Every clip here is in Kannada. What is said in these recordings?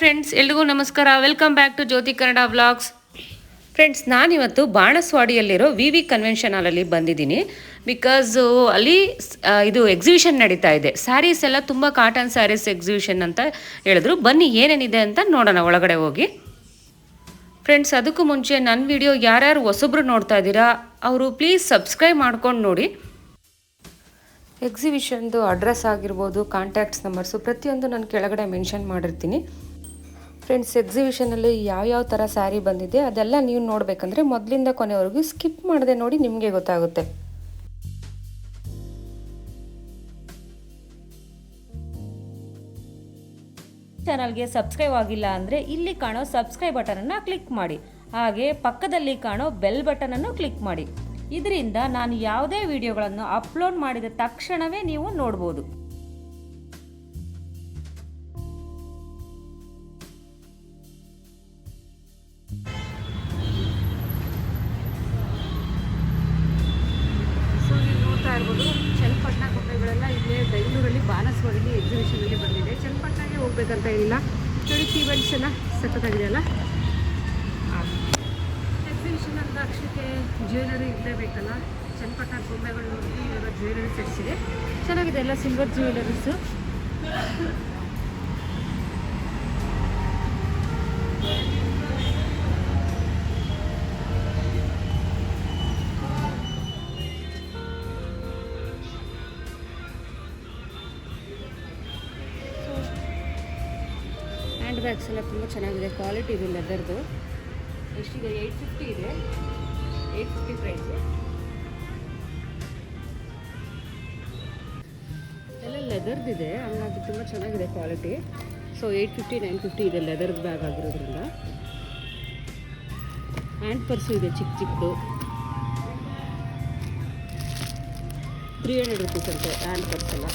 ಫ್ರೆಂಡ್ಸ್ ಎಲ್ರಿಗೂ ನಮಸ್ಕಾರ. Welcome back to Jyothi Kannada vlogs friends ನಾನಿವತ್ತು ಬಾಣಸ್ವಾಡಿಯಲ್ಲಿರೋ ವಿ ವಿ ಕನ್ವೆನ್ಷನ್ ಹಾಲಲ್ಲಿ ಬಂದಿದ್ದೀನಿ. ಬಿಕಾಸ್ ಅಲ್ಲಿ ಇದು ಎಕ್ಸಿಬಿಷನ್ ನಡೀತಾ ಇದೆ. ಸ್ಯಾರೀಸ್ ಎಲ್ಲ ತುಂಬ ಕಾಟನ್ ಸ್ಯಾರೀಸ್ ಎಕ್ಸಿಬಿಷನ್ ಅಂತ ಹೇಳಿದ್ರು. ಬನ್ನಿ, ಏನೇನಿದೆ ಅಂತ ನೋಡೋಣ ಒಳಗಡೆ ಹೋಗಿ. ಫ್ರೆಂಡ್ಸ್ ಅದಕ್ಕೂ ಮುಂಚೆ ನನ್ನ ವಿಡಿಯೋ ಯಾರ್ಯಾರು ಹೊಸಬ್ರು ನೋಡ್ತಾ ಇದ್ದೀರಾ, ಅವರು ಪ್ಲೀಸ್ ಸಬ್ಸ್ಕ್ರೈಬ್ ಮಾಡ್ಕೊಂಡು ನೋಡಿ. ಎಕ್ಸಿಬಿಷನ್ದು ಅಡ್ರೆಸ್ ಆಗಿರ್ಬೋದು ಕಾಂಟ್ಯಾಕ್ಟ್ಸ್ ನಂಬರ್ಸು ಪ್ರತಿಯೊಂದು ನಾನು ಕೆಳಗಡೆ ಮೆನ್ಷನ್ ಮಾಡಿರ್ತೀನಿ. ಫ್ರೆಂಡ್ಸ್ ಎಕ್ಸಿಬಿಷನಲ್ಲಿ ಯಾವ್ಯಾವ ಥರ ಸ್ಯಾರಿ ಬಂದಿದೆ, ಅದೆಲ್ಲ ನೀವು ನೋಡಬೇಕಂದ್ರೆ ಮೊದಲಿಂದ ಕೊನೆವರೆಗೂ ಸ್ಕಿಪ್ ಮಾಡದೆ ನೋಡಿ ನಿಮಗೆ ಗೊತ್ತಾಗುತ್ತೆ. ಚಾನಲ್ಗೆ ಸಬ್ಸ್ಕ್ರೈಬ್ ಆಗಿಲ್ಲ ಅಂದರೆ ಇಲ್ಲಿ ಕಾಣೋ ಸಬ್ಸ್ಕ್ರೈಬ್ ಬಟನನ್ನು ಕ್ಲಿಕ್ ಮಾಡಿ. ಹಾಗೆ ಪಕ್ಕದಲ್ಲಿ ಕಾಣೋ ಬೆಲ್ ಬಟನನ್ನು ಕ್ಲಿಕ್ ಮಾಡಿ. ಇದರಿಂದ ನಾನು ಯಾವುದೇ ವಿಡಿಯೋಗಳನ್ನು ಅಪ್ಲೋಡ್ ಮಾಡಿದ ತಕ್ಷಣವೇ ನೀವು ನೋಡ್ಬೋದು. ಬ್ಯಾಗ್ಸ್ ಎಲ್ಲ ತುಂಬ ಚೆನ್ನಾಗಿದೆ ಕ್ವಾಲಿಟಿ ಇದೆ ಲೆದರ್ದು ಎಷ್ಟಿದೆ? ಏಯ್ಟ್ ಫಿಫ್ಟಿ ಇದೆ. ಏಯ್ಟ್ ಫಿಫ್ಟಿ ಪ್ರೈಸು ಎಲ್ಲ ಲೆದರ್ದಿದೆ ಹಂಗಾಗಿ ತುಂಬ ಚೆನ್ನಾಗಿದೆ quality so eight fifty nine fifty ಇದೆ ಲೆದರ್ ಬ್ಯಾಗ್ ಆಗಿರೋದ್ರಿಂದ. ಹ್ಯಾಂಡ್ ಪರ್ಸು ಇದೆ ಚಿಕ್ಕ ಚಿಕ್ಕದು ತ್ರೀ ಹಂಡ್ರೆಡ್ ರುಪೀಸ್ ಅಂತೆ ಹ್ಯಾಂಡ್ ಪರ್ಸ್ ಎಲ್ಲ.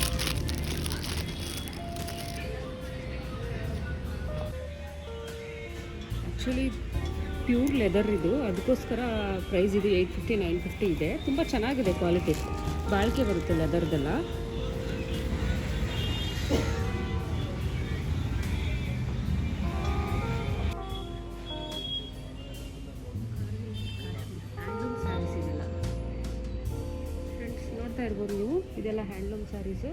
ಆ್ಯಕ್ಚುಲಿ ಪ್ಯೂರ್ ಲೆದರ್ ಇದು. ಅದಕ್ಕೋಸ್ಕರ ಪ್ರೈಸ್ ಇದು ಏಯ್ಟ್ ಫಿಫ್ಟಿ, ನೈನ್ ಫಿಫ್ಟಿ ಇದೆ. ತುಂಬ ಚೆನ್ನಾಗಿದೆ ಕ್ವಾಲಿಟಿ. ಬಾಳಿಕೆ ಬರುತ್ತೆ ಲೆದರ್ದೆಲ್ಲ. ನೋಡ್ತಾ ಇರ್ಬೋದು ನೀವು. ಇದೆಲ್ಲ ಹ್ಯಾಂಡ್ಲೂಮ್ ಸ್ಯಾರೀಸು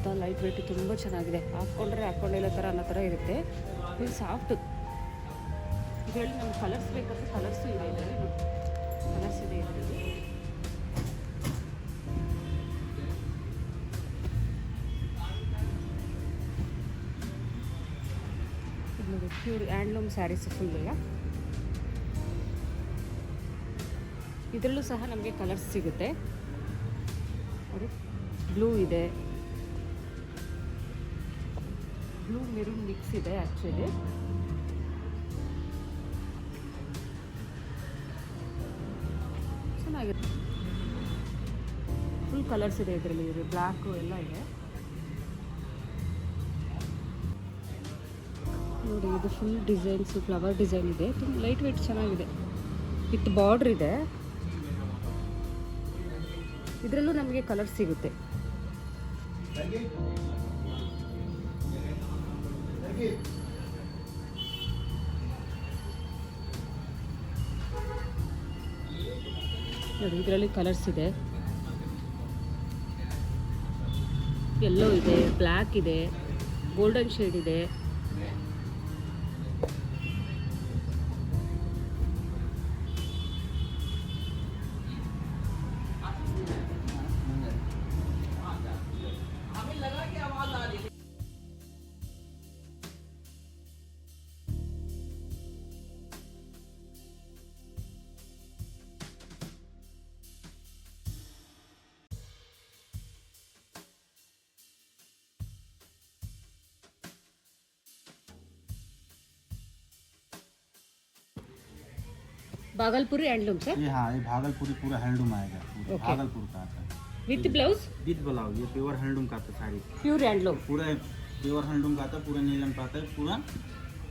ಗೊತ್ತಾ ಲೈಟ್ ವೆಯ್ಟ್ ತುಂಬ ಚೆನ್ನಾಗಿದೆ. ಹಾಕ್ಕೊಂಡ್ರೆ ಹಾಕ್ಕೊಂಡಿಲ್ಲ ಥರ ಅನ್ನೋ ಥರ ಇರುತ್ತೆ. ಇದು ಸಾಫ್ಟ್ ಇದರಲ್ಲಿ ನಮ್ಗೆ ಕಲರ್ಸ್ ಬೇಕಂದ್ರೆ ಕಲರ್ಸು ಇದೆ ಇದರಲ್ಲಿ ಕಲರ್ಸ್ ಇದೆ ಇದರಲ್ಲಿ. ಪ್ಯೂರ್ ಹ್ಯಾಂಡ್ಲೂಮ್ ಸ್ಯಾರೀಸ್ ಫುಲ್ ಇಲ್ಲ ಇದರಲ್ಲೂ ಸಹ ನಮಗೆ ಕಲರ್ಸ್ ಸಿಗುತ್ತೆ. ನೋಡಿ ಬ್ಲೂ ಇದೆ. ಬ್ಲೂ ಮೆರೂನ್ ಮಿಕ್ಸ್ ಇದೆ ಆ್ಯಕ್ಚುಲಿ ಚೆನ್ನಾಗಿದೆ. ಫುಲ್ ಕಲರ್ಸ್ ಇದೆ ಇದರಲ್ಲಿ, ಇದೆ ಬ್ಲ್ಯಾಕು ಎಲ್ಲ ಇದೆ. ನೋಡಿ, ಇದು ಫುಲ್ ಡಿಸೈನ್ಸ್ ಫ್ಲವರ್ ಡಿಸೈನ್ ಇದೆ. ತುಂಬ ಲೈಟ್ ವೆಯ್ಟ್ ಚೆನ್ನಾಗಿದೆ. ವಿತ್ ಬಾರ್ಡ್ರ್ ಇದೆ. ಇದರಲ್ಲೂ ನಮಗೆ ಕಲರ್ ಸಿಗುತ್ತೆ. ನೋಡಿ ಇದರಲ್ಲಿ ಕಲರ್ಸ್ ಇದೆ. ಎಲ್ಲೋ ಇದೆ ಬ್ಲ್ಯಾಕ್ ಇದೆ ಗೋಲ್ಡನ್ ಶೇಡ್ ಇದೆ. भागलपुरी हैंडलूम सर ये हाँ ये भागलपुरी पूरा हैंडलूम आएगा पूरा Okay. भागलपुर का आता है। विथ ब्लाउज विद ब्लाउज ये प्योर हैंडलूम का आता है साड़ी प्योर हैंडलूम पूरा प्योर हैंडलूम का आता है पूरा नीलन का आता है पूरा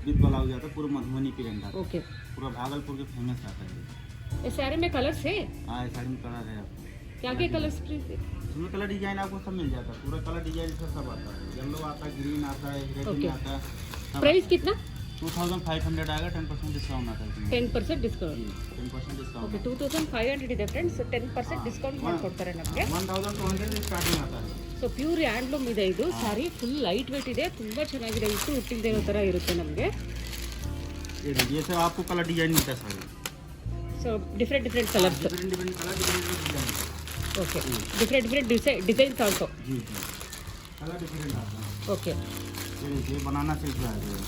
विद ब्लाउज आता है पूरा मधुबनी प्रिंट आता ओके है पूरा भागलपुर के फ़ेमस आता है ये। सारे में कलर्स है? हाँ ये साड़ी में कलर है। आपको क्या क्या कलर्स इसमें कलर डिज़ाइन आपको सब मिल जाता है पूरा कलर डिज़ाइन सब आता है। येलो आता है ग्रीन आता है रेड Okay. आता है प्राइस कितना? टू थाउजेंड फाइव हंड्रेड आएगा टेन परसेंट डिस्काउंट आता है इसमें ten percent discount ten percent discount okay two thousand five hundred ಇದೆ ಫ್ರೆಂಡ್ಸ್ ಟೆನ್ ಪರ್ಸೆಂಟ್ ಡಿಸ್ಕೌಂಟ್ ಮಾಡಿಕೊಡ್ತಾರೆ ನಮಗೆ one thousand two hundred starting आता है ಸೊ ಪ್ಯೂರ್ ಹ್ಯಾಂಡ್ಲೂಮ್ ಇದೆ ಇದು ಸಾರಿ ಫುಲ್ ಲೈಟ್ ವೇಟ್ ಇದೆ ತುಂಬ ಚೆನ್ನಾಗಿದೆ ಇಟ್ಟು ಹುಟ್ಟಿಲ್ದೇ ಇರೋ ಥರ ಇರುತ್ತೆ ನಮಗೆ ये देखिए ये सब आपको कलर डिजाइन मिलता है sari so different different colours different different colour different design okay different different designs also जी जी कलर डिफरेंट आता है ಓಕೆ ये देखिए बनाना सिल्क का है ये।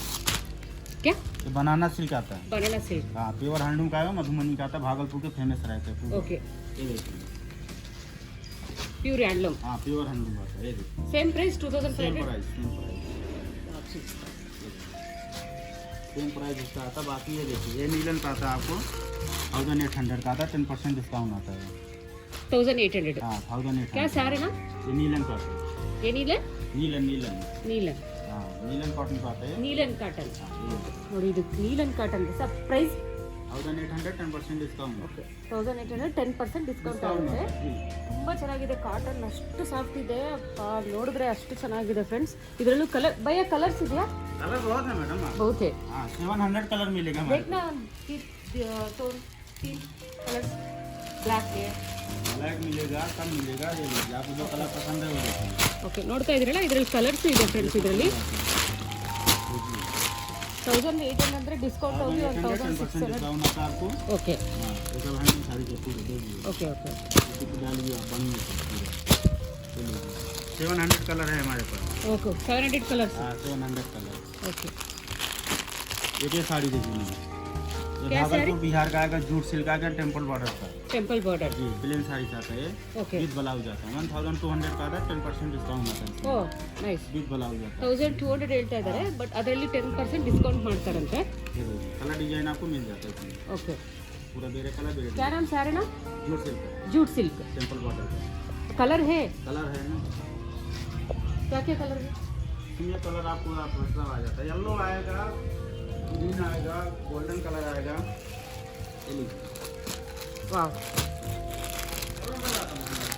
क्या? ये बनाना सिल्क आता है। Banana silk. हाँ प्योर हैंडलूम का है मधुमनी का आता है भागलपुर के फ़ेमस रहते हैं ओके। प्योर हैंडलूम हाँ प्योर हैंडलूम आता है ये same price 2500 same same price same price इसका आता बाकी ये देखिए ये नीलन का आता आपको थाउज़ेंड एट हंड्रेड का आता टेन परसेंट डिस्काउंट आता है। थाउज़ेंड एट हंड्रेड हाँ थाउज़ेंड एट क्या सारे ना ये नीलन का ये नीलन नीलन नीलन। नीलन ನೀಲನ್ ಕಾಟನ್ ನೀಲನ್ ಕಾಟನ್ ನೋಡಿ ಇದು ನೀಲನ್ cotton sir eight hundred discount okay thousand eight hundred ten percent discount ಆಗುತ್ತೆ. ತುಂಬ ಚೆನ್ನಾಗಿದೆ. ಕಾಟನ್ ಅಷ್ಟು ಸಾಫ್ಟ್ ಇದೆ. ನೋಡಿದ್ರೆ ಅಷ್ಟು ಚೆನ್ನಾಗಿದೆ ಫ್ರೆಂಡ್ಸ್ ಇದರಲ್ಲೂ ಕಲರ್ ಭಯ ಕಲರ್ಸ್ ಇದೆಯಾ? ಓಕೆ ಸೆವೆನ್ ಹಂಡ್ರೆಡ್ ಕಲರ್ ಮಿಲಿಗೆ ಮೇಡಮ್ ಕಲರ್ಸ್ ಬ್ಲ್ಯಾಕ್ देखना कि तो तीन कलर ब्लैक है ब्लैक मिलेगा सब मिलेगा ये लीजिए आपको जो कलर पसंद है वो देखिए ಓಕೆ ನೋಡ್ತಾ ಇದ್ರಲ್ಲ ಇದರಲ್ಲಿ ಕಲರ್ಸ್ ಇದೆ ಫ್ರೆಂಡ್ಸ್ ಇದರಲ್ಲಿ ತೌಸಂಡ್ ಏಯ್ಟ್ ಹಂಡ್ರೆಡ್ ಅಂದರೆ ಡಿಸ್ಕೌಂಟ್ ಹೋಗಿ ಒಂದು ten thousand six percent hundred discount आता है आपको ಓಕೆ हाँ ये सब हैंडलूम साड़ी के पूरे देखिए ಓಕೆ ಓಕೆ इसी को डालिए आप बनिए सब पूरे सेवन हंड्रेड कलर है हमारे पास ಓಕೆ ಸೆವೆನ್ हंड्रेड कलर्स हाँ सेवन हंड्रेड कलर ओके एक ये साड़ी देखिए मैम ये क्या साड़ी? भागलपुर बिहार का आएगा जूट सिल्क आएगा टेम्पल बॉर्डर का टेम्पल बॉर्डर जी प्लेन साड़ी से आता है ओके विद ब्लाउज आता है वन थाउजेंड टू हंड्रेड का आता है टेन परसेंट डिस्काउंट आता है ಓ इसमें। ನೈಸ್ विद ब्लाउज आता है ತೌಸಂಡ್ ಟೂ ಹಂಡ್ರೆಡ್ ಹೇಳ್ತಾ ಇದ್ದಾರೆ ಬಟ್ ಅದರಲ್ಲಿ ಟೆನ್ ಪರ್ಸೆಂಟ್ ಡಿಸ್ಕೌಂಟ್ ಮಾಡ್ತಾರಂತೆ ये देखिए कलर डिजाइन आपको मिल जाता है इसमें ಓಕೆ पूरा बेरे कलर बेरे क्या नाम सारे ना jute silk jute silk temple border का कलर है कलर है ना क्या क्या कलर है ये कलर आपको आप मतलब आ जाता है येलो आएगा ग्रीन आएगा गोल्डन कलर आएगा ये लीजिए। ವಾವ್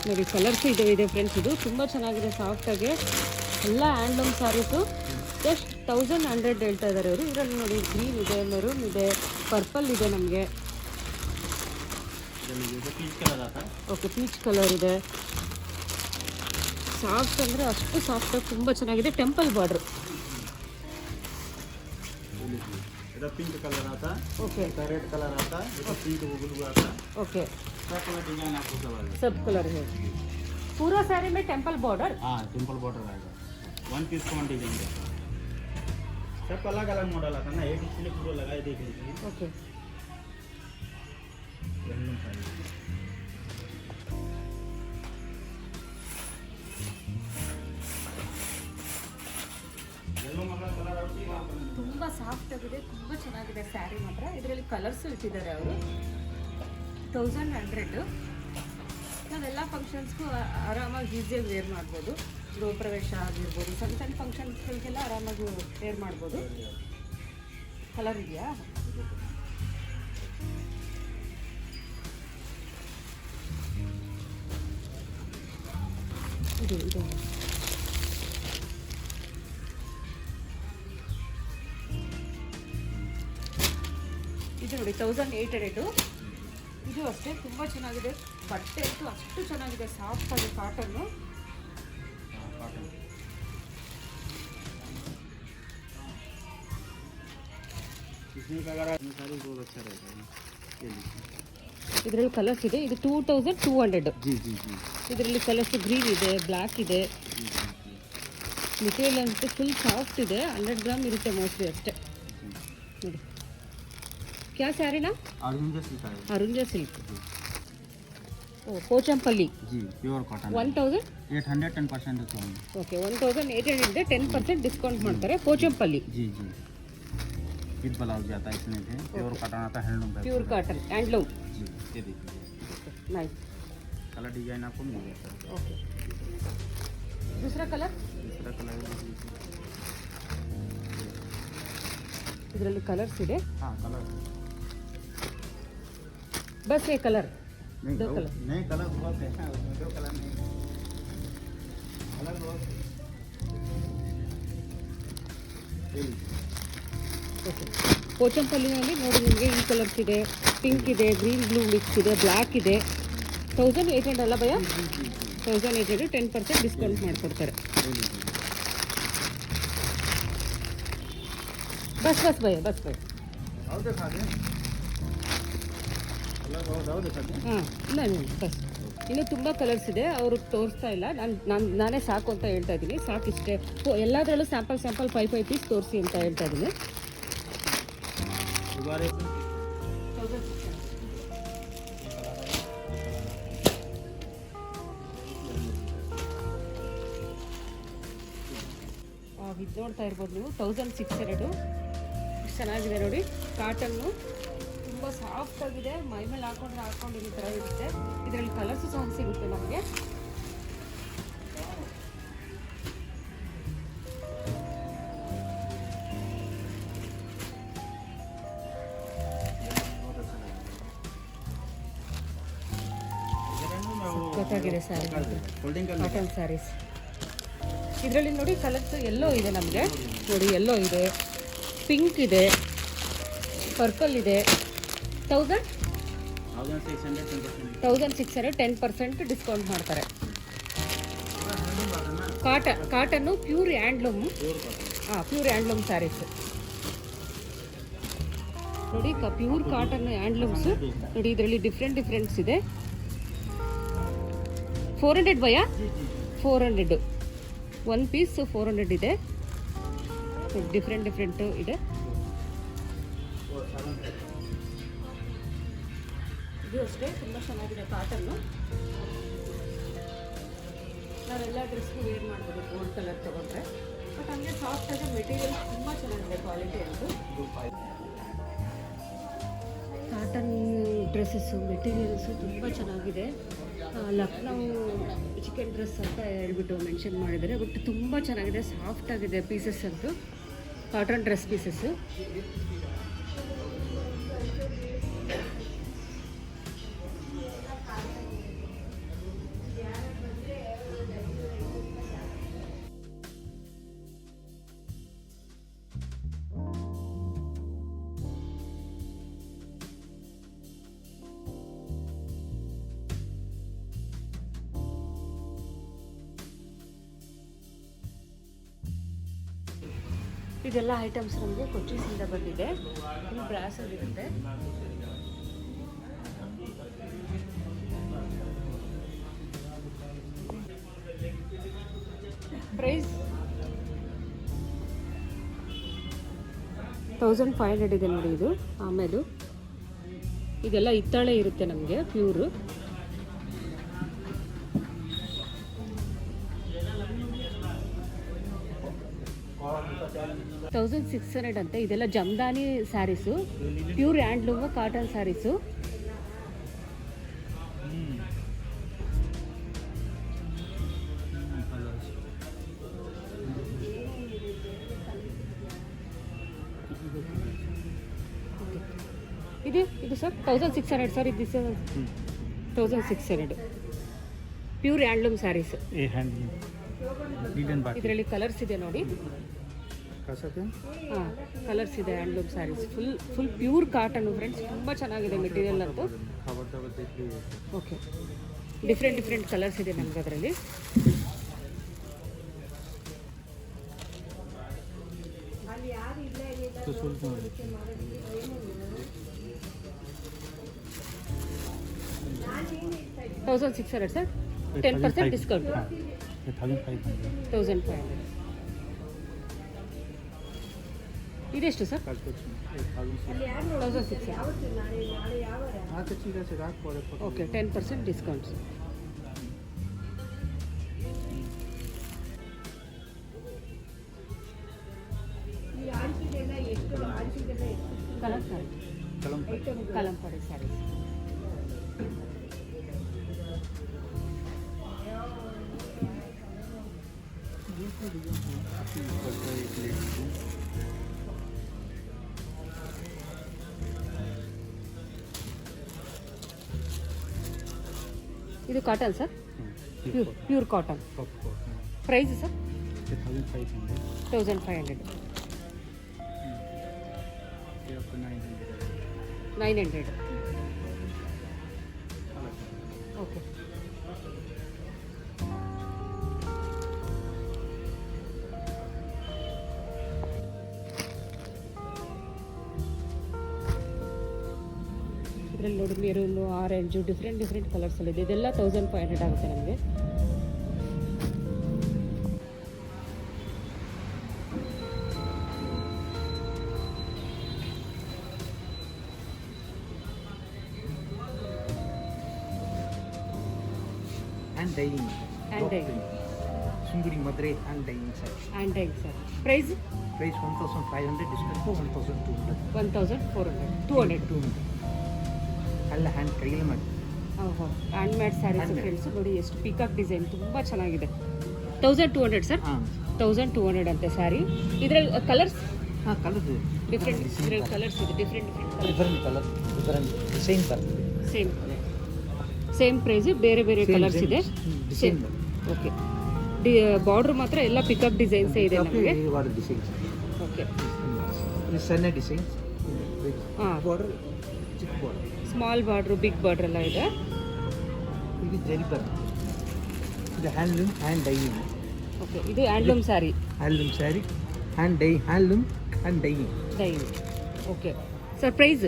ನೋಡಿ ಕಲರ್ಸ್ ಇದೆ ಇದೆ ಫ್ರೆಂಡ್ಸ್ ಇದು ತುಂಬ ಚೆನ್ನಾಗಿದೆ ಸಾಫ್ಟಾಗಿ ಎಲ್ಲ handloom saris just thousand hundred ಹೇಳ್ತಾ ಇದ್ದಾರೆ ಇವರು ಇದರಲ್ಲಿ ನೋಡಿ ಗ್ರೀನ್ ಇದೆ ಮೆರೂನ್ ಇದೆ ಪರ್ಪಲ್ ಇದೆ ನಮಗೆ ये लीजिए ये पीच कलर आता है ಓಕೆ ಪೀಚ್ ಕಲರ್ ಇದೆ ಸಾಫ್ಟ್ ಅಂದರೆ ಅಷ್ಟು ಸಾಫ್ಟಾಗಿ ತುಂಬ ಚೆನ್ನಾಗಿದೆ ಟೆಂಪಲ್ ಬಾರ್ಡ್ರ್ इधर पिंक कलर आता है ओके इधर रेड कलर आता है इधर पिंक वो ब्लू आता। है ओके सब कलर डिज़ाइन आपको सब सब कलर है। पूरा सारे में टेंपल बॉर्डर हाँ टेंपल बॉर्डर आएगा। वन पीस वन डिज़ाइन रहता है। सबका अलग अलग मॉडल आता है ना एक इसलिए पूरा लगाए देख लीजिए। ओके ಸಾಫ್ಟ್ ಆಗಿದೆ ತುಂಬ ಚೆನ್ನಾಗಿದೆ ಸ್ಯಾರಿ ಮಾತ್ರ. ಇದರಲ್ಲಿ ಕಲರ್ಸು ಇಟ್ಟಿದ್ದಾರೆ ಅವರು. ತೌಸಂಡ್ ಹಂಡ್ರೆಡ್ ನಾವೆಲ್ಲ ಫಂಕ್ಷನ್ಸ್ಗೂ ಆರಾಮಾಗಿ ಈಸಿಯಾಗಿ ವೇರ್ ಮಾಡ್ಬೋದು. ಗೃಹ ಪ್ರವೇಶ ಆಗಿರ್ಬೋದು, ಸಣ್ಣ ಸಣ್ಣ ಫಂಕ್ಷನ್ಸ್ಗಳಿಗೆಲ್ಲ ಆರಾಮಾಗಿ ವೇರ್ ಮಾಡ್ಬೋದು. ಕಲರ್ ಇದೆಯಾ? ಇದು ಇದು. ಇದು ನೋಡಿ ತೌಸಂಡ್ ಏಯ್ಟ್ ಹಂಡ್ರೆಡು ಇದು ಅಷ್ಟೇ, ತುಂಬ ಚೆನ್ನಾಗಿದೆ. ಬಟ್ಟೆ ಅಂತೂ ಅಷ್ಟು ಚೆನ್ನಾಗಿದೆ ಸಾಫ್ಟಾಗಿ ಕಾಟನ್ನು ಇದರಲ್ಲಿ ಕಲರ್ಸ್ ಇದೆ. ಇದು ಟೂ ತೌಸಂಡ್ ಟೂ ಹಂಡ್ರೆಡ್ ಇದರಲ್ಲಿ ಕಲರ್ಸ್ ಗ್ರೀನ್ ಇದೆ ಬ್ಲ್ಯಾಕ್ ಇದೆ. ಮೆಟೀರಿಯಲ್ ಅಂತೂ ಫುಲ್ ಸಾಫ್ಟ್ ಇದೆ. ಹಂಡ್ರೆಡ್ ಗ್ರಾಮ್ ಇರುತ್ತೆ ಮೋಸ್ಟ್ಲಿ ಅಷ್ಟೇ. ಕ್ಯಾ ಸ್ಯಾರಿನಾ ऑरेंज सिखाए ಅರುಂಜ ಸಿಲ್ಕ್ ಓ ಪೋಚಂಪಲ್ಲಿ जी pure cotton one thousand eight hundred ten percent discount okay one thousand eight hundred ಇದೆ ಟೆನ್ ಪರ್ಸೆಂಟ್ ಡಿಸ್ಕೌಂಟ್ ಮಾಡ್ತಾರೆ ಪೋಚಂಪಲ್ಲಿ जी जी विद ब्लाउज आता है इसमें से प्योर कॉटन आता है हैंडलूम का ಪ್ಯೂರ್ ಕಾಟನ್ ಹ್ಯಾಂಡ್ಲೂಮ್ जी ये देखिए ನೈಸ್ कलर डिजाइन आपको मिल जाता है ओके दूसरा कलर दूसरा कलर ಇದರಲ್ಲಿ ಕಲರ್ಸ್ ಇದೆ हाँ कलर ಬಸ್ ಏ ಕಲರ್ नहीं दो दो- कलर। नहीं कलर बहुत है हाँ, उसमें दो कलर नहीं है। कलर बहुत है। ये लीजिए। ಓಕೆ ಪೋಚಂಪಲ್ಲಿನಲ್ಲಿ ನೋಡಿ ನಿಮಗೆ ಈ ಕಲರ್ಸ್ ಇದೆ ಪಿಂಕ್ ಇದೆ ಗ್ರೀನ್ ಬ್ಲೂ ಮಿಕ್ಸ್ ಇದೆ ಬ್ಲ್ಯಾಕ್ ಇದೆ ತೌಸಂಡ್ ಏಯ್ಟ್ ಹಂಡ್ರೆಡ್ ಅಲ್ಲ ಭಯ thousand eight hundred ten percent discount ಮಾಡಿಕೊಡ್ತಾರೆ ये लीजिए। ಬಸ್ ಬಸ್ ಭಯ ಬಸ್ ಭಯ ಹಾಂ ಇನ್ನೂ ತುಂಬ ಕಲರ್ಸ್ ಇದೆ, ಅವ್ರು ತೋರಿಸ್ತಾ ಇಲ್ಲ. ನಾನು ನಾನು, ನಾನೇ ಸಾಕು ಅಂತ ಹೇಳ್ತಾ ಇದ್ದೀನಿ ಸಾಕಿಷ್ಟೇ ಎಲ್ಲದರಲ್ಲೂ sample sample five five piece ತೋರಿಸಿ ಅಂತ ಹೇಳ್ತಾ ಇದ್ದೀನಿ ನೋಡ್ತಾ ಇರ್ಬೋದು ನೀವು. ತೌಸಂಡ್ ಸಿಕ್ಸ್ ಹಂಡ್ರೆಡು ಚೆನ್ನಾಗಿದೆ ನೋಡಿ. ಕಾಟನ್ನು ತುಂಬ ಸಾಫ್ಟ್ ಆಗಿದೆ. ಮೈ ಮೇಲೆ ಹಾಕೊಂಡ್ರೆ ಹಾಕೊಂಡು ಈ ಥರ ಇರುತ್ತೆ. ಇದರಲ್ಲಿ ಕಲರ್ಸು ಸಹ ಸಿಗುತ್ತೆ ನಮಗೆ. ಗೊತ್ತಾಗಿದೆ ಸ್ಯಾರಿ ಸ್ಯಾರೀಸ್ ಇದರಲ್ಲಿ ನೋಡಿ ಕಲರ್ಸ್ ಎಲ್ಲೋ ಇದೆ ನಮಗೆ. ನೋಡಿ ಎಲ್ಲೋ ಇದೆ. ಪಿಂಕ್ ಇದೆ. ಪರ್ಪಲ್ ಇದೆ. Thousand thousand six hundred ten percent discount ಮಾಡ್ತಾರೆ. ಕಾಟನ್ ಕಾಟನ್ನು ಪ್ಯೂರ್ ಹ್ಯಾಂಡ್ಲೂಮ್ ಹಾಂ ಪ್ಯೂರ್ ಹ್ಯಾಂಡ್ಲೂಮ್ ಸ್ಯಾರೀಸ್ ನೋಡಿ ಪ್ಯೂರ್ ಕಾಟನ್ ಹ್ಯಾಂಡ್ಲೂಮ್ಸ್ ನೋಡಿ ಇದರಲ್ಲಿ ಡಿಫ್ರೆಂಟ್ ಡಿಫ್ರೆಂಟ್ಸ್ ಇದೆ. Four hundred ಬಯ four hundred one piece four hundred ಇದೆ. ಡಿಫ್ರೆಂಟ್ ಡಿಫ್ರೆಂಟು ಇದೆ. ಇದು ಅಷ್ಟೇ, ತುಂಬ ಚೆನ್ನಾಗಿದೆ ಕಾಟನ್ನು. ನಾವೆಲ್ಲ ಡ್ರೆಸ್ಗೂ ವೇರ್ ಮಾಡ್ಬೋದು ಗೋಲ್ಡ್ ಕಲರ್ ತೊಗೊಂಡ್ರೆ. ಬಟ್ ಹಂಗೆ ಸಾಫ್ಟಾಗಿ ಮೆಟೀರಿಯಲ್ ತುಂಬ ಚೆನ್ನಾಗಿದೆ ಕ್ವಾಲಿಟಿ ಅದು ಕಾಟನ್ ಡ್ರೆಸ್ಸಸ್ಸು ಮೆಟೀರಿಯಲ್ಸು ತುಂಬ ಚೆನ್ನಾಗಿದೆ. ಲಕ್ನೌ ಚಿಕನ್ ಡ್ರೆಸ್ ಅಂತ ಹೇಳ್ಬಿಟ್ಟು ಮೆನ್ಷನ್ ಮಾಡಿದ್ದಾರೆ. ಬಟ್ ತುಂಬ ಚೆನ್ನಾಗಿದೆ ಸಾಫ್ಟ್ ಆಗಿದೆ ಪೀಸಸ್ ಅಂತೂ. ಕಾಟನ್ ಡ್ರೆಸ್ ಪೀಸಸ್ಸು ಇದೆಲ್ಲ ಐಟಮ್ಸ್ ನಮಗೆ ಕೊಚ್ಚಿಸಿಂದ ಬಂದಿದೆ. ಫುಲ್ ಬ್ರಾಸಲ್ಲಿ ಇರುತ್ತೆ. ಪ್ರೈಸ್ ತೌಸಂಡ್ ಫೈವ್ ಹಂಡ್ರೆಡ್ ಇದೆ ನೋಡಿ ಇದು, ಆಮೇಲೆ. ಇದೆಲ್ಲ ಹಿತ್ತಾಳೆ ಇರುತ್ತೆ ನಮಗೆ ಪ್ಯೂರು ತೌಸಂಡ್ ಸಿಕ್ಸ್ ಹಂಡ್ರೆಡ್ ಅಂತೆ. ಇದೆಲ್ಲ Jamdani sarees pure handloom cotton sarees ಇದು ಇದು sir thousand six hundred. Sir ಇದು sir thousand six hundred. Pure handloom sarees ಇದರಲ್ಲಿ ಕಲರ್ಸ್ ಇದೆ ನೋಡಿ. ಹಾಂ ಕಲರ್ಸ್ ಇದೆ handloom sarees full full pure cotton friends ತುಂಬ ಚೆನ್ನಾಗಿದೆ ಮೆಟೀರಿಯಲ್ ಅಂತೂ. ಓಕೆ ಡಿಫ್ರೆಂಟ್ ಡಿಫ್ರೆಂಟ್ ಕಲರ್ಸ್ ಇದೆ ನಮ್ಗೆ ಅದರಲ್ಲಿ. Thousand six hundred sir ten percent discount thousand five hundred ಇದೆಷ್ಟು sir? Thousand six okay ten percent discount sir cotton sir pure pure cotton price sir thousand five hundred nine hundred okay ನೋಡಿ ಮೆರೂನು ಆರೆಂಜು ಡಿಫ್ರೆಂಟ್ ಡಿಫ್ರೆಂಟ್ ಕಲರ್ಸಲ್ಲಿದೆ ಇದೆಲ್ಲ ತೌಸಂಡ್ ಫೈವ್ ಹಂಡ್ರೆಡ್ ಆಗುತ್ತೆ ನಮಗೆ and dyeing. And dyeing. Sunguri Madre and dyeing set. And ಹೆಂಗ್ sir price Price 1500 discount for 1200. One thousand four hundred two hundred 200. ಅಲ್ಲ ಹ್ಯಾಂಡ್ ಕೈಯಲ್ಲಿ ಮಾಡಿ ಓಹೋ ಹ್ಯಾಂಡ್ ಮೇಡ್ ಸ್ಯಾರೀಸ್. ಫ್ರೆಂಡ್ಸ್ ನೋಡಿ ಎಷ್ಟು ಪಿಕಪ್ ಡಿಸೈನ್ ತುಂಬ ಚೆನ್ನಾಗಿದೆ. Thousand two hundred sir thousand two hundred ಅಂತೆ ಸ್ಯಾರಿ ಇದರಲ್ಲಿ ಕಲರ್ಸ್ ಹಾಂ ಕಲರ್ಸ್ ಡಿಫ್ರೆಂಟ್ ಇದ್ರಲ್ಲಿ ಕಲರ್ಸ್ ಇದೆ different different colour different colour design ಬರ್ತದೆ. ಸೇಮ್ ಸೇಮ್ ಪ್ರೈಸ್ ಬೇರೆ ಬೇರೆ ಕಲರ್ಸ್ ಇದೆ. ಸೇಮ್ ಓಕೆ ಡಿ ಬಾರ್ಡ್ರ್ ಮಾತ್ರ ಎಲ್ಲ ಪಿಕಪ್ ಡಿಸೈನ್ಸೇ ಇದೆ ನಮಗೆ. ಓಕೆ ಸಣ್ಣ ಡಿಸೈನ್ಸ್ ಹಾಂ. Border small border big border ಎಲ್ಲ ಇದೆ. ಇದು ಜರಿ ಬರ್ ಇದು ಹ್ಯಾಂಡ್ಲೂಮ್ ಹ್ಯಾಂಡ್ ಡೈಯಿಂಗ್ ಓಕೆ ಇದು handloom sari handloom sari hand dye handloom hand dyeing dyeing okay sir price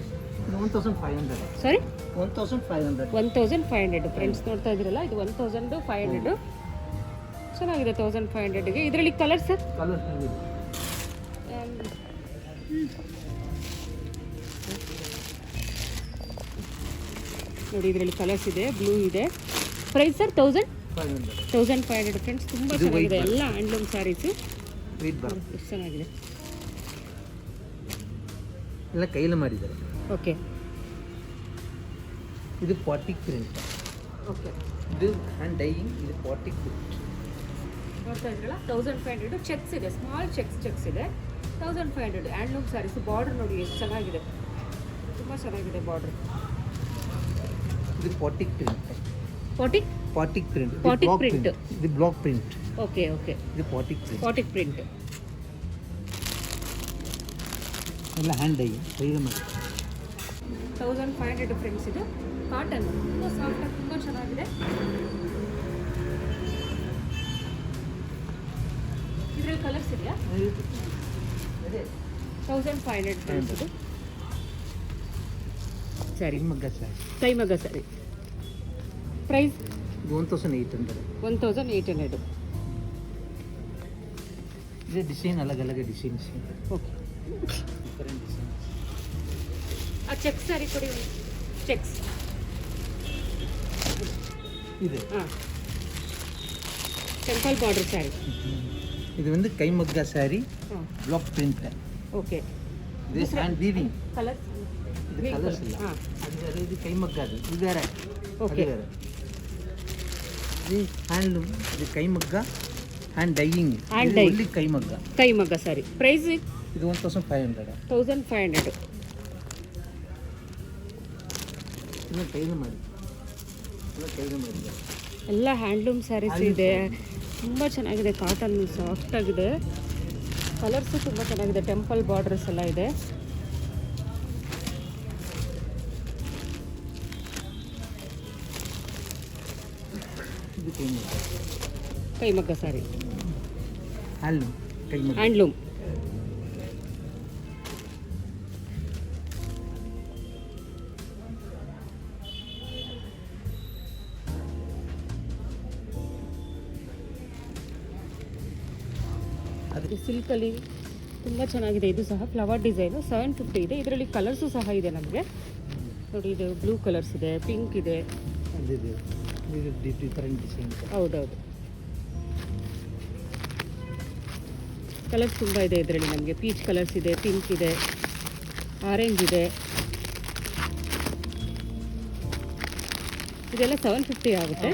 one thousand five hundred sari one thousand five hundred one thousand five hundred friends ನೋಡ್ತಾ ಇದ್ರಲ್ಲ ಇದು ಒನ್ ತೌಸಂಡು ಫೈವ್ ಹಂಡ್ರೆಡು ಚೆನ್ನಾಗಿದೆ ತೌಸಂಡ್ ಫೈವ್ ಹಂಡ್ರೆಡ್ಗೆ ಇದರಲ್ಲಿ ಕಲರ್ ಸರ್ ಕಲರ್ ನೋಡಿ ಇದರಲ್ಲಿ ಕಲರ್ಸ್ ಇದೆ ಬ್ಲೂ ಇದೆ. Price sir thousand thousand five hundred friends ತುಂಬ ಚೆನ್ನಾಗಿದೆ. ಎಲ್ಲ ಹ್ಯಾಂಡ್ಲೂಮ್ ಸ್ಯಾರೀಸು ಎಷ್ಟು ಚೆನ್ನಾಗಿದೆ. ಎಲ್ಲ ಕೈಯಲ್ಲಿ ಮಾಡಿದ್ದಾರೆ. ಓಕೆ ಇದು ಪಾಟಿಕ್ ಪ್ರಿಂಟ್ ಓಕೆ ಇದು ಹ್ಯಾಂಡ್ ಡೈಯಿಂಗ್ ಇದು ಪಾಟಿಕ್ ಪ್ರಿಂಟ್ ನೋಡ್ತಾ ಇದ್ರಲ್ಲ ತೌಸಂಡ್ ಫೈವ್ ಹಂಡ್ರೆಡ್ ಚೆಕ್ಸ್ ಇದೆ ಸ್ಮಾಲ್ ಚೆಕ್ಸ್ ಚೆಕ್ಸ್ ಇದೆ. Thousand five hundred handloom sarees border ನೋಡಿ ಎಷ್ಟು ಚೆನ್ನಾಗಿದೆ. ತುಂಬ ಚೆನ್ನಾಗಿದೆ ಬಾರ್ಡರ್ ಇದು batik print batik batik print print. Print ಇದು ಬ್ಲಾಕ್ ಪ್ರಿಂಟ್ ಓಕೆ ಓಕೆ ಇದು ಪಾಟಿಕ್ ಪ್ರಿಂಟ್ ಪಾಟಿಕ್ ಪ್ರಿಂಟ್ ಎಲ್ಲ ಹ್ಯಾಂಡ್ ಐ ಕೈಯಲ್ಲಿ ಮಾಡಿ. ತೌಸಂಡ್ ಫೈವ್ ಹಂಡ್ರೆಡ್ ಫ್ರೆಂಡ್ಸ್ ಇದು. ಕಾಟನ್ ತುಂಬ ಸಾಫ್ಟ್ ತುಂಬ ಚೆನ್ನಾಗಿದೆ. ಇದರಲ್ಲಿ ಕಲರ್ಸ್ ಇದೆಯಾ? ತೌಸಂಡ್ ಫೈವ್ ಹಂಡ್ರೆಡ್ ಫ್ರೆಂಡ್ಸ್ ಇದು. ಸರಿ. ಮಗ್ಗ ಸರ್. ಕೈಮಗ್ಗ ಸರಿ. ಪ್ರೈಸ್ ಇದು one thousand eight hundred one thousand eight hundred ಇದು design Alagh Alagh designs okay different designs ಆ ಚೆಕ್ ಸ್ಯಾರಿ ಕೊಡಿ ಚೆಕ್ಸ್ ಇದೆ ಹಾಂ ಟೆಂಪಲ್ ಬಾರ್ಡರ್ ಸ್ಯಾರಿ இது வந்து கைமக்கா saree ಹಾಂ ಬ್ಲಾಕ್ ಪ್ರಿಂಟ್ ಓಕೆ இது ஹேண்ட் வீவிங் ಕಲರ್ಸ್ இது கலர்ஸ் இல்ல ಹಾಂ அது வேற இது கைமக்கா அது இது வேற ಇದು ಹ್ಯಾಂಡ್ಲೂಮ್ ಇದು ಕೈಮಗ್ಗ ಹ್ಯಾಂಡ್ ಡೈಯಿಂಗ್ ಹ್ಯಾಂಡ್ ಡೈ ಕೈಮಗ್ಗ. ಕೈಮಗ್ಗ ಸರಿ ಪ್ರೈಸ್ ಇದು one thousand five hundred thousand five hundred ಇದನ್ನು ಮಾಡಿ. ಎಲ್ಲ ಹ್ಯಾಂಡ್ಲೂಮ್ ಸ್ಯಾರೀಸ್ ಇದೆ. ತುಂಬ ಚೆನ್ನಾಗಿದೆ ಕಾಟನ್ ಸಾಫ್ಟಾಗಿದೆ ಕಲರ್ಸು ತುಂಬ ಚೆನ್ನಾಗಿದೆ. ಟೆಂಪಲ್ ಬಾರ್ಡರ್ಸ್ ಎಲ್ಲ ಇದೆ. ಕೈಮಗ್ಗ ಸಾರಿ. ಹ್ಯಾಂಡ್ಲೂಮ್ ಕೈಮಗ್ಗ. ಹ್ಯಾಂಡ್ಲೂಮ್ ಅದು ಸಿಲ್ಕಲ್ಲಿ ತುಂಬ ಚೆನ್ನಾಗಿದೆ. ಇದು ಸಹ ಫ್ಲವರ್ ಡಿಸೈನು ಸೆವೆನ್ ಫಿಫ್ಟಿ ಇದೆ. ಇದರಲ್ಲಿ ಕಲರ್ಸು ಸಹ ಇದೆ ನಮಗೆ. ನೋಡಿ ಇದು ಬ್ಲೂ ಕಲರ್ಸ್ ಇದೆ ಪಿಂಕ್ ಇದೆ. ಹೌದೌದು. ಕಲರ್ಸ್ ತುಂಬ ಇದೆ ಇದರಲ್ಲಿ ನಮಗೆ. ಪೀಚ್ ಕಲರ್ಸ್ ಇದೆ ಪಿಂಕ್ ಇದೆ ಆರೆಂಜ್ ಇದೆ. ಇದೆಲ್ಲ ಸೆವೆನ್ ಫಿಫ್ಟಿ ಆಗುತ್ತೆ.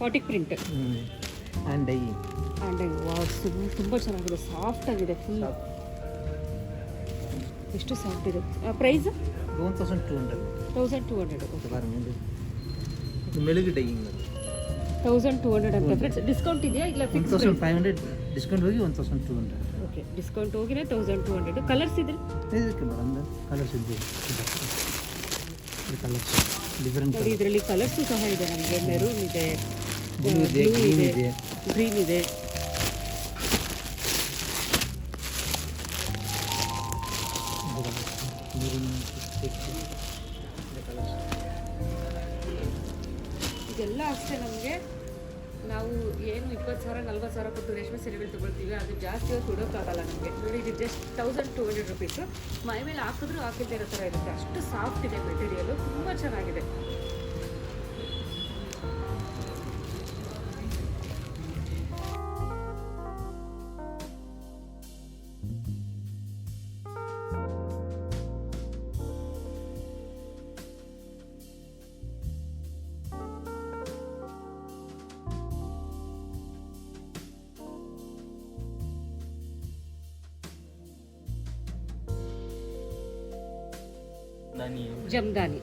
ಪಾಟಿಕ್ ಪ್ರಿಂಟ್ ತುಂಬ ಚೆನ್ನಾಗಿದೆ. ಸಾಫ್ಟ್ ಆಗಿದೆ ಫುಲ್ ಎಷ್ಟು ಸಾಫ್ಟ್ ಇದೆ? Price one thousand two hundred thousand two hundred ಮೆಳುಗಿ ಟೈಗಿಂಗ್ ತೌಸಂಡ್ ಟೂ ಹಂಡ್ರೆಡ್ ಅಂತ. ಫ್ರೆಂಡ್ಸ್ ಡಿಸ್ಕೌಂಟ್ ಇದೆಯಾ ಇಲ್ಲ one fix thousand five hundred discount ಹೋಗಿ one thousand two hundred okay discount ಹೋಗಿನೇ thousand two hundred colours ಇದ್ರೆ? ಇದಕ್ಕೆ ಮೇಡಮ್ ಕಲರ್ಸ್ ಇದೆ. ಕಲರ್ಸ್ ಡಿಫ್ರೆಂಟ್ ನೋಡಿ ಇದರಲ್ಲಿ ಕಲರ್ಸು ಸಹ ಇದೆ ನಮಗೆ. ಮೆರೂನ್ ಇದೆ ಬ್ಲೂ ಇದೆ ಗ್ರೀನ್ ಇದೆ. ಇಪ್ಪತ್ತು ಸಾವಿರ, ನಲ್ವತ್ತು ಸಾವಿರ ಕೊಟ್ಟು ರೇಷ್ಮೆ ಸೀರೆಗಳು ತೊಗೊಳ್ತೀವಿ. ಅದು ಜಾಸ್ತಿ ಹೊತ್ತು ಉಡೋಕ್ಕಾಗಲ್ಲ ನಮಗೆ. ನೋಡಿ, ಇದು just thousand two hundred rupees ಮೈ ಮೇಲೆ ಹಾಕಿದ್ರೂ ಹಾಕಿದ್ದೇ ಇರೋ ಥರ ಇರುತ್ತೆ. ಅಷ್ಟು ಸಾಫ್ಟ್ ಇದೆ ಮೆಟೀರಿಯಲು ತುಂಬ ಚೆನ್ನಾಗಿದೆ. ಜಮ್ದಾನಿ.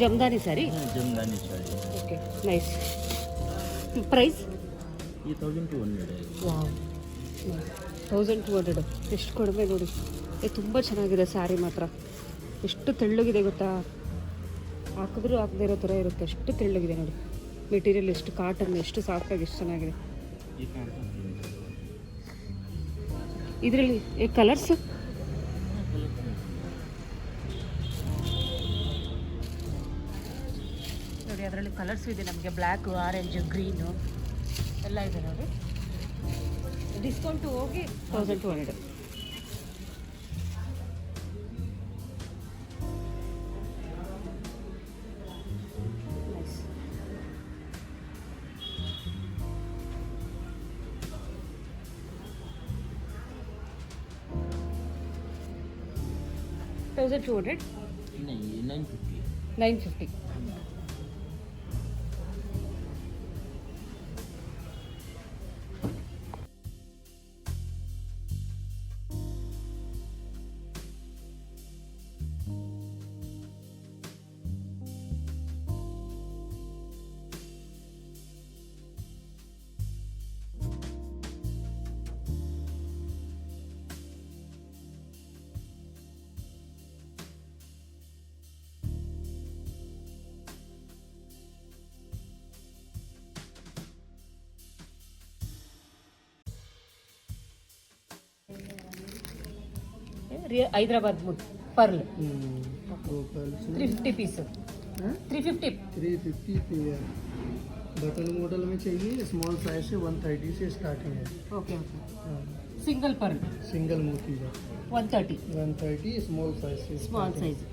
ಜಮ್ದಾನಿ. ಸರಿ ಜಮದಾನಿ ಸರಿ ಓಕೆ ನೈಸ್ ಪ್ರೈಸ್ ಈ thousand two hundred wow thousand two hundred ಎಷ್ಟು ಕಡಿಮೆ ನೋಡಿ. ಏ ತುಂಬ ಚೆನ್ನಾಗಿದೆ ಸ್ಯಾರಿ ಮಾತ್ರ. ಎಷ್ಟು ತೆಳ್ಳಗಿದೆ ಗೊತ್ತಾ? ಹಾಕಿದ್ರೂ ಹಾಕದೇ ಇರೋ ಥರ ಇರುತ್ತೆ. ಎಷ್ಟು ತೆಳ್ಳಗಿದೆ ನೋಡಿ. ಮೆಟೀರಿಯಲ್ ಎಷ್ಟು ಕಾಟನ್ ಎಷ್ಟು ಸಾಫ್ಟಾಗಿ ಎಷ್ಟು ಚೆನ್ನಾಗಿದೆ. ಇದರಲ್ಲಿ ಕಲರ್ಸ್ ನೋಡಿ ಅದರಲ್ಲಿ ಕಲರ್ಸ್ ಇದೆ ನಮಗೆ. ಬ್ಲ್ಯಾಕ್ ಆರೆಂಜ್ ಗ್ರೀನು ಎಲ್ಲ ಇದೆ ನೋಡಿ. ಡಿಸ್ಕೌಂಟು ಹೋಗಿ thousand two hundred thousand two hundred nine fifty Hyderabad wood pearl three fifty piece three fifty three fifty button model में चाहिए स्मॉल साइज़ से 130 से स्टार्टिंग है okay okay single pearl single मोती का 130 130 स्मॉल साइज़ से स्मॉल साइज़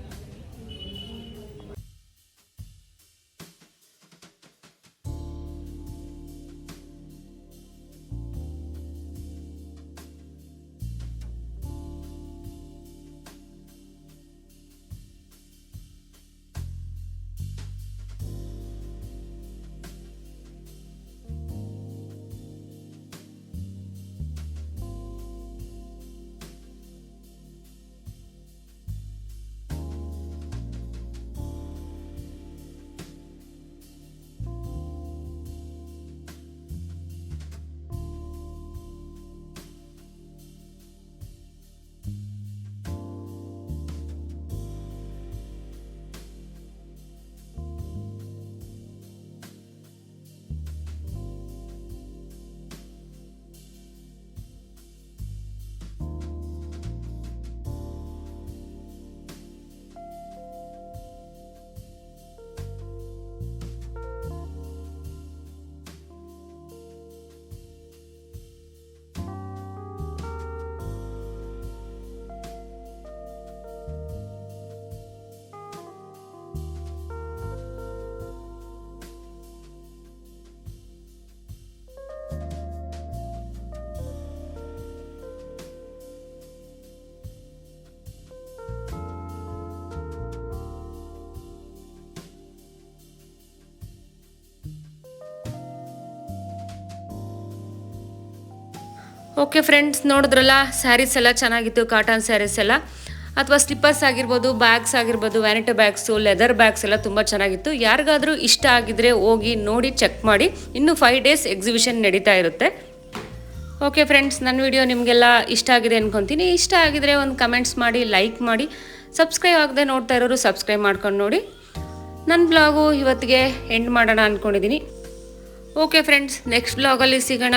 ಓಕೆ ಫ್ರೆಂಡ್ಸ್ ನೋಡಿದ್ರಲ್ಲ ಸ್ಯಾರೀಸ್ ಎಲ್ಲ ಚೆನ್ನಾಗಿತ್ತು ಕಾಟನ್ ಸ್ಯಾರೀಸ್ ಎಲ್ಲ. ಅಥವಾ ಸ್ಲಿಪ್ಪರ್ಸ್ ಆಗಿರ್ಬೋದು ಬ್ಯಾಗ್ಸ್ ಆಗಿರ್ಬೋದು ವ್ಯಾನಿಟ ಬ್ಯಾಗ್ಸು ಲೆದರ್ ಬ್ಯಾಗ್ಸ್ ಎಲ್ಲ ತುಂಬ ಚೆನ್ನಾಗಿತ್ತು. ಯಾರಿಗಾದರೂ ಇಷ್ಟ ಆಗಿದ್ರೆ ಹೋಗಿ ನೋಡಿ ಚೆಕ್ ಮಾಡಿ. ಇನ್ನು ಫೈವ್ ಡೇಸ್ ಎಕ್ಸಿಬಿಷನ್ ನಡೀತಾ ಇರುತ್ತೆ. ಓಕೆ ಫ್ರೆಂಡ್ಸ್ ನನ್ನ ವಿಡಿಯೋ ನಿಮಗೆಲ್ಲ ಇಷ್ಟ ಆಗಿದೆ ಅನ್ಕೊತೀನಿ. ಇಷ್ಟ ಆಗಿದ್ರೆ ಒಂದು ಕಮೆಂಟ್ಸ್ ಮಾಡಿ ಲೈಕ್ ಮಾಡಿ. ಸಬ್ಸ್ಕ್ರೈಬ್ ಆಗದೆ ನೋಡ್ತಾ ಇರೋರು ಸಬ್ಸ್ಕ್ರೈಬ್ ಮಾಡ್ಕೊಂಡು ನೋಡಿ. ನನ್ನ ಬ್ಲಾಗು ಇವತ್ತಿಗೆ ಎಂಡ್ ಮಾಡೋಣ ಅಂದ್ಕೊಂಡಿದ್ದೀನಿ ಓಕೆ ಫ್ರೆಂಡ್ಸ್ ನೆಕ್ಸ್ಟ್ ಬ್ಲಾಗಲ್ಲಿ ಸಿಗೋಣ.